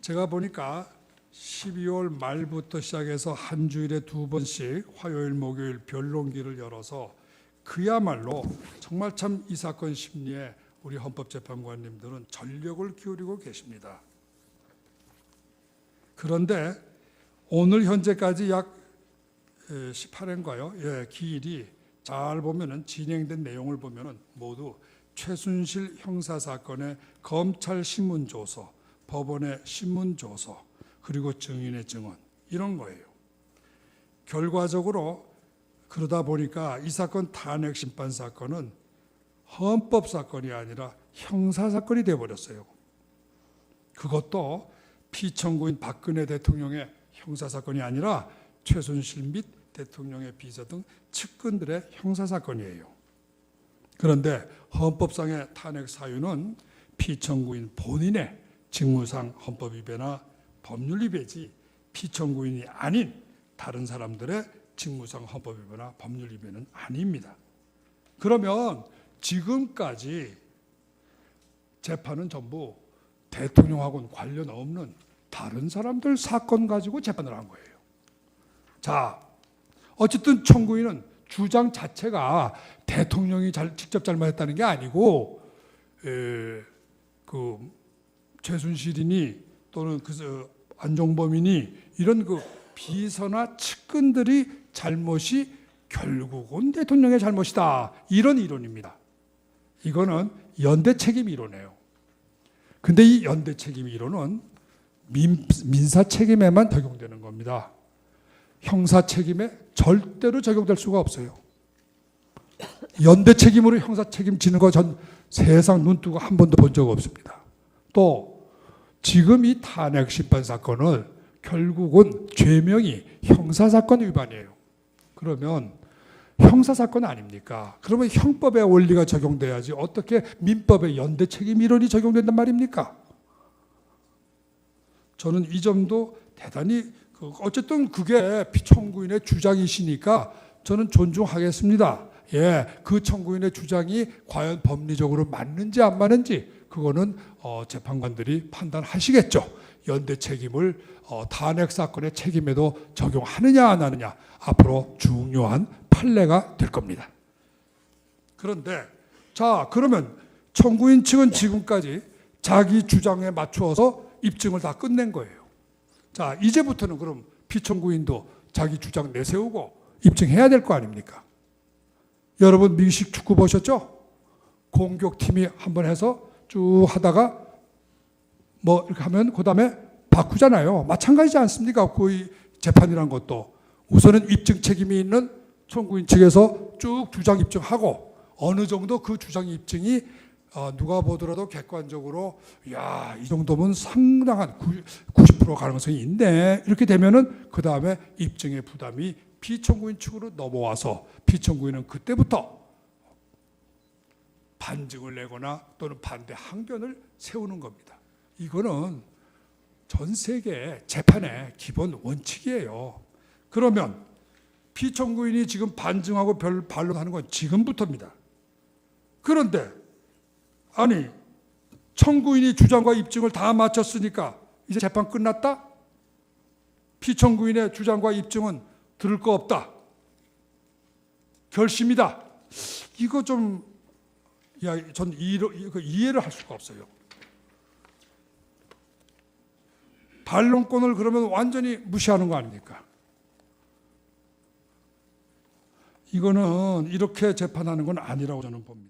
제가 보니까 12월 말부터 시작해서 한 주일에 두 번씩 화요일, 목요일 변론기를 열어서 그야말로 정말 참 이 사건 심리에 우리 헌법재판관님들은 전력을 기울이고 계십니다. 그런데 오늘 현재까지 약 18회인가요? 예, 기일이 잘 보면은 진행된 내용을 보면은 모두 최순실 형사 사건의 검찰 신문 조서, 법원의 신문 조서, 그리고 증인의 증언 이런 거예요. 결과적으로 그러다 보니까 이 사건 탄핵 심판 사건은 헌법 사건이 아니라 형사 사건이 되어 버렸어요. 그것도 피청구인 박근혜 대통령의 형사 사건이 아니라 최순실 및 대통령의 비서 등 측근들의 형사 사건이에요. 그런데 헌법상의 탄핵 사유는 피청구인 본인의 직무상 헌법 위배나 법률 위배지 피청구인이 아닌 다른 사람들의 직무상 헌법 위배나 법률 위배는 아닙니다. 그러면 지금까지 재판은 전부 대통령하고는 관련 없는 다른 사람들 사건 가지고 재판을 한 거예요. 자, 어쨌든 청구인은 주장 자체가 대통령이 잘, 직접 잘못했다는 게 아니고 에, 그 최순실이니 또는 그 저, 안종범이니 이런 그 비서나 측근들이 잘못이 결국은 대통령의 잘못이다 이런 이론입니다. 이거는 연대 책임 이론이에요. 근데 이 연대 책임 이론은 민, 민사 책임에만 적용되는 겁니다. 형사 책임에 절대로 적용될 수가 없어요. 연대 책임으로 형사 책임 지는 거 전 세상 눈 뜨고 한 번도 본 적 없습니다. 또 지금 이 탄핵 심판 사건은 결국은 죄명이 형사 사건 위반이에요. 그러면 형사 사건 아닙니까? 그러면 형법의 원리가 적용돼야지 어떻게 민법의 연대 책임 이론이 적용된단 말입니까? 저는 이 점도 대단히 그 어쨌든 그게 피청구인의 주장이시니까 저는 존중하겠습니다. 예, 그 청구인의 주장이 과연 법리적으로 맞는지 안 맞는지 그거는 어, 재판관들이 판단하시겠죠. 연대 책임을 어, 탄핵 사건의 책임에도 적용하느냐 안 하느냐 앞으로 중요한 판례가 될 겁니다. 그런데 자 그러면 청구인 측은 지금까지 자기 주장에 맞추어서 입증을 다 끝낸 거예요. 자 이제부터는 그럼 피청구인도 자기 주장 내세우고 입증해야 될 거 아닙니까? 여러분 미식 축구 보셨죠? 공격팀이 한번 해서 쭉 하다가 뭐 이렇게 하면 그 다음에 바꾸잖아요. 마찬가지지 않습니까? 그 재판이란 것도 우선은 입증 책임이 있는 청구인 측에서 쭉 주장 입증하고 어느 정도 그 주장 입증이 어, 누가 보더라도 객관적으로 야 이 정도면 상당한 90% 가능성이 있네 이렇게 되면은 그 다음에 입증의 부담이 피청구인 측으로 넘어와서 피청구인은 그때부터 반증을 내거나 또는 반대 항변을 세우는 겁니다. 이거는 전 세계 재판의 기본 원칙이에요. 그러면 피청구인이 지금 반증하고 별 반론하는 건 지금부터입니다. 그런데 아니 청구인이 주장과 입증을 다 마쳤으니까 이제 재판 끝났다? 피청구인의 주장과 입증은 들을 거 없다. 결심이다. 이거 좀, 야, 전 이해를 할 수가 없어요. 반론권을 그러면 완전히 무시하는 거 아닙니까? 이거는 이렇게 재판하는 건 아니라고 저는 봅니다.